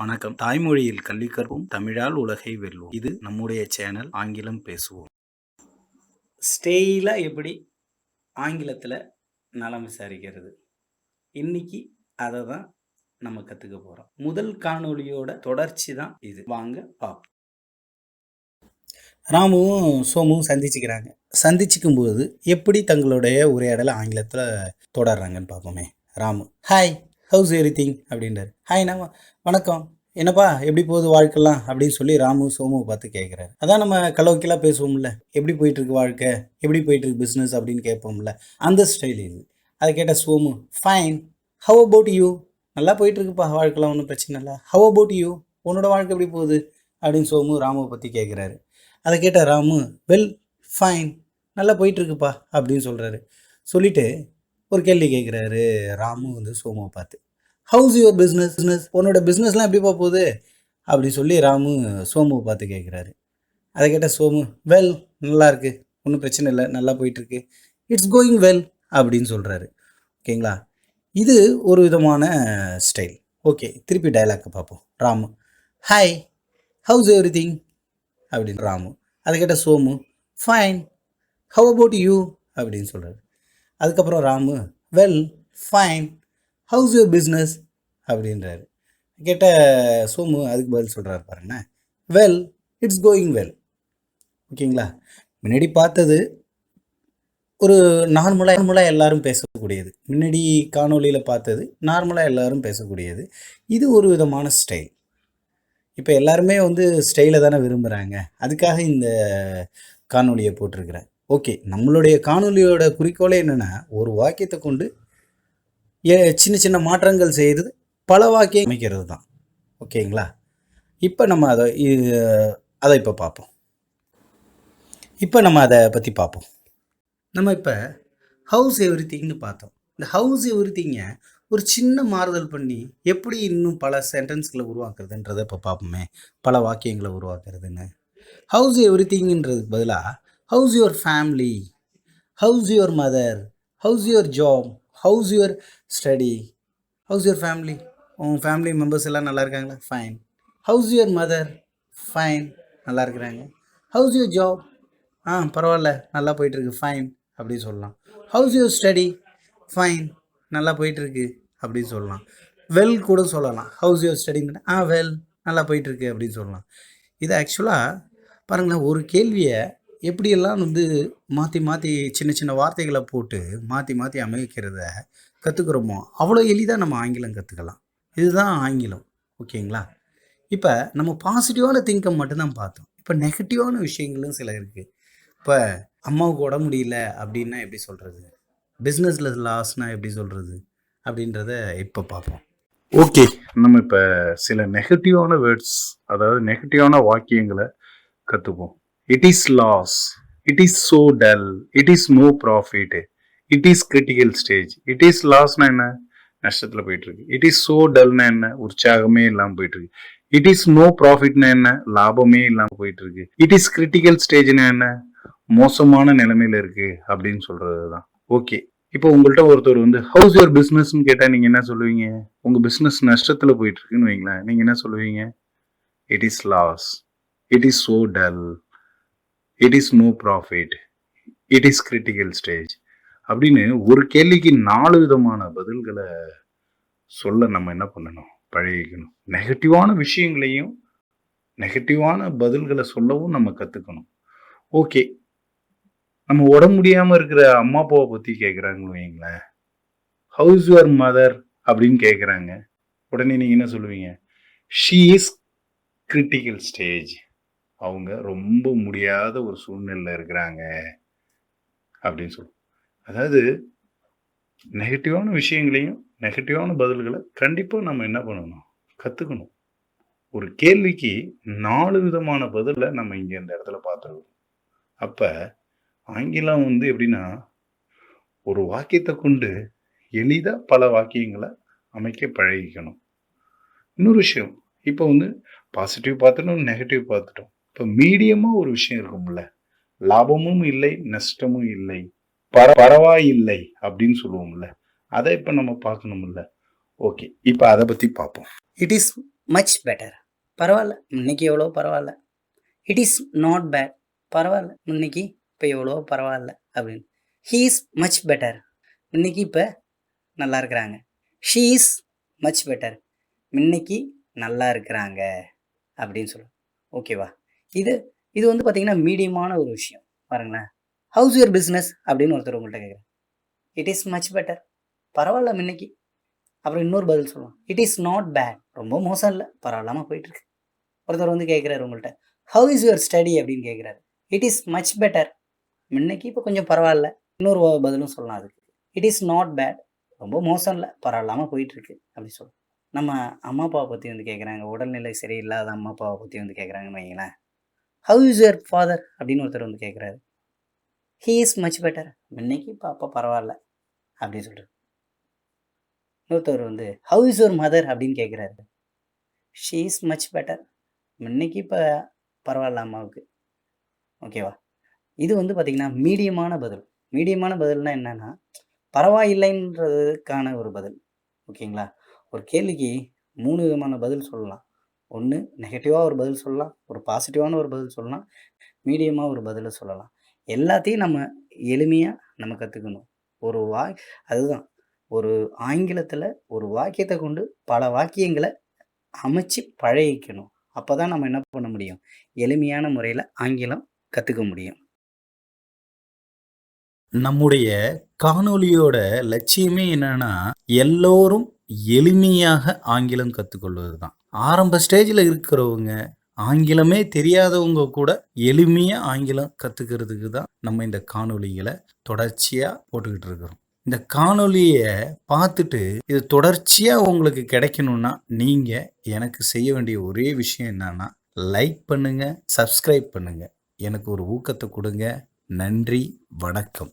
வணக்கம். தாய்மொழியில் கல்வி கற்போம் தமிழால் உலகை வெல்வோம். இது நம்முடைய சேனல் ஆங்கிலம் பேசுவோம். ஸ்டெயிலாக எப்படி ஆங்கிலத்தில் நலம் விசாரிக்கிறது? இன்னைக்கு அதை தான் நம்ம கற்றுக்க போகிறோம் முதல் காணொளியோட தொடர்ச்சி தான் இது. வாங்க பார்ப்போம் ராமுவும் சோமுவும் சந்திச்சுக்கிறாங்க. சந்திச்சுக்கும் போது எப்படி தங்களுடைய உரையாடலை ஆங்கிலத்தில் தொடர்றாங்கன்னு பார்ப்போமே Ramu hi how's everything அப்படின்றார். ஹாய் நம்ம வணக்கம். என்னப்பா எப்படி போகுது வாழ்க்கைலாம்? அப்படின்னு சொல்லி ராமு சோமு பார்த்து கேட்குறாரு. அதான் நம்ம கலோக்கியலாக பேசுவோம்ல. எப்படி போயிட்டு இருக்கு வாழ்க்கை? எப்படி போயிட்டு இருக்கு பிஸ்னஸ் அப்படின்னு கேட்போம்ல. அந்த ஸ்டைல் இது. அதை கேட்ட Somu fine how about you நல்லா போயிட்டு இருக்குப்பா வாழ்க்கைலாம் ஒன்றும் பிரச்சனை இல்லை. ஹவ் அபவுட் யூ உன்னோட வாழ்க்கை எப்படி போகுது? அப்படின்னு சோமு ராமுவை பற்றி கேட்குறாரு. அதை கேட்ட ராமு வெல் ஃபைன் நல்லா போயிட்டு இருக்குப்பா அப்படின்னு சொல்கிறாரு சொல்லிட்டு ஒரு கேள்வி கேட்குறாரு ராமு வந்து சோமுவை பார்த்து. ஹவுஸ் யுவர் பிஸ்னஸ் பிஸ்னஸ் உன்னோட பிஸ்னஸ்லாம் எப்படி போகுது? அப்படி சொல்லி ராமு சோமுவை பார்த்து கேட்குறாரு. அதை கேட்ட சோமு வெல் நல்லா இருக்கு. ஒன்றும் பிரச்சனை இல்லை. நல்லா போயிட்டுருக்கு. இட்ஸ் கோயிங் வெல் அப்படின்னு சொல்கிறாரு ஓகேங்களா? இது ஒரு விதமான ஸ்டைல் ஓகே திருப்பி டைலாக்கை பார்ப்போம். Ramu hi how's everything அப்படின்னு ராமு. அதை கேட்ட Somu fine how about you அப்படின்னு சொல்கிறாரு அதுக்கப்புறம் Ramu well fine how's your business அப்படின்றாரு. கேட்ட சோமு அதுக்கு பதில் சொல்கிறாரு பாருங்க. வெல் இட்ஸ் கோயிங் வெல் ஓகேங்களா? முன்னாடி பார்த்தது ஒரு நார்மலாக நார்மலாக எல்லாரும் பேசக்கூடியது. முன்னாடி காணொளியில் பார்த்தது நார்மலாக எல்லாரும் பேசக்கூடியது. இது ஒரு விதமான ஸ்டைல் இப்போ எல்லாருமே வந்து ஸ்டைலை தானே விரும்புகிறாங்க அதுக்காக இந்த காணொலியை போட்டிருக்கிறேன் ஓகே நம்மளுடைய காணொலியோட குறிக்கோளே என்னென்னா ஒரு வாக்கியத்தை கொண்டு சின்ன சின்ன மாற்றங்கள் செய்கிறது பல வாக்கியம் அமைக்கிறது தான். ஓகேங்களா? இப்போ நம்ம அதை அதை இப்போ பார்ப்போம். இப்போ நம்ம அதை பற்றி பார்ப்போம். நம்ம இப்போ ஹவுஸ் எவ்ரி திங்னு பார்த்தோம். இந்த ஹவுஸ் எவ்ரி திங்கை ஒரு சின்ன மாறுதல் பண்ணி எப்படி இன்னும் பல சென்டென்ஸ்களை உருவாக்குறதுன்றதை இப்போ பார்ப்போமே. பல வாக்கியங்களை உருவாக்குறதுன்னு. ஹவுஸ் எவ்ரி திங்ன்றதுக்கு பதிலாக how's your family how's your mother how's your job how's your study how's your family உன் ஃபேமிலி மெம்பர்ஸ் எல்லாம் நல்லா இருக்காங்களா? Fine how's your mother fine நல்லா இருக்கிறாங்க. ஹவுஸ் யுவர் ஜாப் ஆ பரவாயில்ல. நல்லா போயிட்டுருக்கு. ஃபைன் அப்படின்னு சொல்லலாம். ஹவுஸ் யுவர் ஸ்டடி ஃபைன் நல்லா போயிட்டுருக்கு. அப்படின்னு சொல்லலாம். வெல் கூட சொல்லலாம். ஹவுஸ் யுவர் ஸ்டடின்னு ஆ வெல் நல்லா போயிட்டுருக்கு அப்படின்னு சொல்லலாம். இது ஆக்சுவலாக பாருங்களேன் ஒரு கேள்வியை எப்படியெல்லாம் வந்து மாற்றி மாற்றி சின்ன சின்ன வார்த்தைகளை போட்டு மாற்றி மாற்றி அமைக்கிறத கற்றுக்குறோமோ அவ்வளோ எளிதாக நம்ம ஆங்கிலம் கற்றுக்கலாம் இதுதான் ஆங்கிலம். ஓகேங்களா? இப்போ நம்ம பாசிட்டிவான திங்கை மட்டும்தான் பார்த்தோம். இப்போ நெகட்டிவான விஷயங்களும் சில இருக்குது இப்போ அம்மாவுக்கு உடம்பு முடியல அப்படின்னா எப்படி சொல்கிறது பிஸ்னஸில் லாஸ்னால் எப்படி சொல்கிறது அப்படின்றத இப்போ பார்ப்போம். ஓகே நம்ம இப்போ சில நெகட்டிவான வேர்ட்ஸ் அதாவது நெகட்டிவான வாக்கியங்களை கற்றுப்போம் it is loss it is so dull it is no profit it is critical stage it is லாஸ்னா என்ன? நஷ்டத்தில் போயிட்டு இருக்கு இட் இஸ் சோ டல்னா என்ன? உற்சாகமே இல்லாமல் போயிட்டு இருக்கு இட் இஸ் நோ ப்ராஃபிட்னா என்ன? லாபமே இல்லாமல் போயிட்டு இருக்கு இட் இஸ் கிரிட்டிக்கல் ஸ்டேஜ்னா என்ன? மோசமான நிலைமையில இருக்கு அப்படின்னு சொல்றது தான் ஓகே இப்போ உங்கள்கிட்ட ஒருத்தர் வந்து ஹவுஸ் யுவர் பிஸ்னஸ்னு கேட்டால் நீங்கள் என்ன சொல்லுவீங்க? உங்கள் பிஸ்னஸ் நஷ்டத்தில் போயிட்டு இருக்குன்னு வைங்களேன். நீங்கள் என்ன சொல்லுவீங்க? It is loss it is so dull it is no profit it is critical stage அப்படின்னு ஒரு கேள்விக்கு நாலு விதமான பதில்களை சொல்ல நம்ம என்ன பண்ணணும்? பழகிக்கணும். நெகட்டிவான விஷயங்களையும் நெகட்டிவான பதில்களை சொல்லவும் நம்ம கற்றுக்கணும் ஓகே நம்ம உடம்பு முடியாமல் இருக்கிற அம்மா அப்பாவை பற்றி கேட்குறாங்கன்னு வைங்களேன் ஹவுஸ் யுவர் மதர் அப்படின்னு கேட்குறாங்க உடனே நீங்கள் என்ன சொல்லுவீங்க? ஷீ இஸ் கிரிட்டிக்கல் ஸ்டேஜ் அவங்க ரொம்ப முடியாத ஒரு சூழ்நிலையில் இருக்கிறாங்க அப்படின்னு சொல்லுவோம் அதாவது நெகட்டிவான விஷயங்களையும் நெகட்டிவான பதில்களை கண்டிப்பாக நம்ம என்ன பண்ணணும்? கற்றுக்கணும் ஒரு கேள்விக்கு நாலு விதமான பதிலை நம்ம இங்கே இந்த இடத்துல பார்த்துருக்கோம். அப்போ ஆங்கிலம் வந்து எப்படின்னா ஒரு வாக்கியத்தை கொண்டு எளிதாக பல வாக்கியங்களை அமைக்க பழகிக்கணும். இன்னொரு விஷயம் இப்போ வந்து பாசிட்டிவ் பார்த்துட்டோம் நெகட்டிவ் பார்த்துட்டோம். இப்போ மீடியமாக ஒரு விஷயம் இருக்கும்ல. லாபமும் இல்லை நஷ்டமும் இல்லை பர பரவாயில்லை அப்படின்னு சொல்லுவோம்ல. அதை இப்போ நம்ம பார்க்கணும்ல. ஓகே இப்போ அதை பற்றி பார்ப்போம். இட் இஸ் மச் பெட்டர் பரவாயில்ல இன்னைக்கு எவ்வளோ பரவாயில்ல. இட் இஸ் நாட் பேட் பரவாயில்ல இன்னைக்கு இப்போ எவ்வளோ பரவாயில்ல அப்படின்னு. ஹீ இஸ் மச் பெட்டர் இன்னைக்கு இப்போ நல்லா இருக்கிறாங்க. ஷீ இஸ் மச் பெட்டர் இன்னைக்கு நல்லா இருக்கிறாங்க அப்படின்னு சொல்லுவோம். ஓகேவா? இது இது வந்து பார்த்தீங்கன்னா மீடியமான ஒரு விஷயம். பாருங்களேன். ஹவுஸ் யுவர் பிஸ்னஸ் அப்படின்னு ஒருத்தர் உங்கள்கிட்ட கேட்குறேன் இட் இஸ் மச் பெட்டர் பரவாயில்ல இன்னைக்கு அப்புறம் இன்னொரு பதில் சொல்லலாம் இட் இஸ் நாட் பேட் ரொம்ப மோசம் இல்லை. பரவாயில்லாமல் போயிட்டுருக்கு. ஒருத்தர் வந்து கேட்குறாரு உங்கள்கிட்ட ஹவு இஸ் யுவர் ஸ்டடி அப்படின்னு கேட்குறாரு இட் இஸ் மச் பெட்டர் இன்னைக்கு இப்போ கொஞ்சம் பரவாயில்ல. இன்னொரு பதிலும் சொல்லலாம் அதுக்கு. இட் இஸ் நாட் பேட் ரொம்ப மோசம் இல்லை. பரவாயில்லாமல் போயிட்டுருக்கு. அப்படி சொல்லலாம் நம்ம அம்மா அப்பாவை பற்றி வந்து கேட்குறாங்க உடல்நிலை சரியில்லாத அம்மா அப்பாவை பற்றி வந்து கேட்குறாங்கன்னு வைங்களேன். ஹவு இஸ் யுவர் ஃபாதர் அப்படின்னு ஒருத்தர் வந்து கேட்குறாரு ஹீ இஸ் மச் பெட்டர் இன்னைக்கு இப்போ பரவாயில்ல அப்படின்னு சொல்கிறார் இன்னொருத்தவர் வந்து ஹவு இஸ் யுவர் மதர் அப்படின்னு கேட்குறாரு ஷீ இஸ் மச் பெட்டர் இன்னைக்கு இப்போ பரவாயில்ல அம்மாவுக்கு. ஓகேவா இது வந்து பார்த்திங்கன்னா மீடியமான பதில். மீடியமான பதில்னா என்னென்னா பரவாயில்லைன்றதுக்கான ஒரு பதில். ஓகேங்களா ஒரு கேள்விக்கு மூணு விதமான பதில் சொல்லலாம். ஒன்று நெகட்டிவாக ஒரு பதில் சொல்லலாம் ஒரு பாசிட்டிவான ஒரு பதில் சொல்லலாம் மீடியமாக ஒரு பதிலை சொல்லலாம். எல்லாத்தையும் நம்ம எளிமையாக நம்ம கற்றுக்கணும் ஒரு வாய் அதுதான். ஒரு ஆங்கிலத்தில் ஒரு வாக்கியத்தை கொண்டு பல வாக்கியங்களை அமைச்சு பழகிக்கணும். அப்போ தான் நம்ம என்ன பண்ண முடியும்? எளிமையான முறையில் ஆங்கிலம் கற்றுக்க முடியும். நம்முடைய காணொலியோட லட்சியமே என்னன்னா எல்லோரும் எளிமையாக ஆங்கிலம் கற்றுக்கொள்வது தான் ஆரம்ப ஸ்டேஜில் இருக்கிறவங்க ஆங்கிலமே தெரியாதவங்க கூட எளிமையாக ஆங்கிலம் கற்றுக்கிறதுக்கு தான் நம்ம இந்த காணொலிகளை தொடர்ச்சியாக போட்டுக்கிட்டு இருக்கிறோம். இந்த காணொலியை பார்த்துட்டு இது தொடர்ச்சியாக உங்களுக்கு கிடைக்கணும்னா நீங்கள் எனக்கு செய்ய வேண்டிய ஒரே விஷயம் என்னன்னா லைக் பண்ணுங்கள் சப்ஸ்கிரைப் பண்ணுங்கள் எனக்கு ஒரு ஊக்கத்தை கொடுங்க. நன்றி வணக்கம்.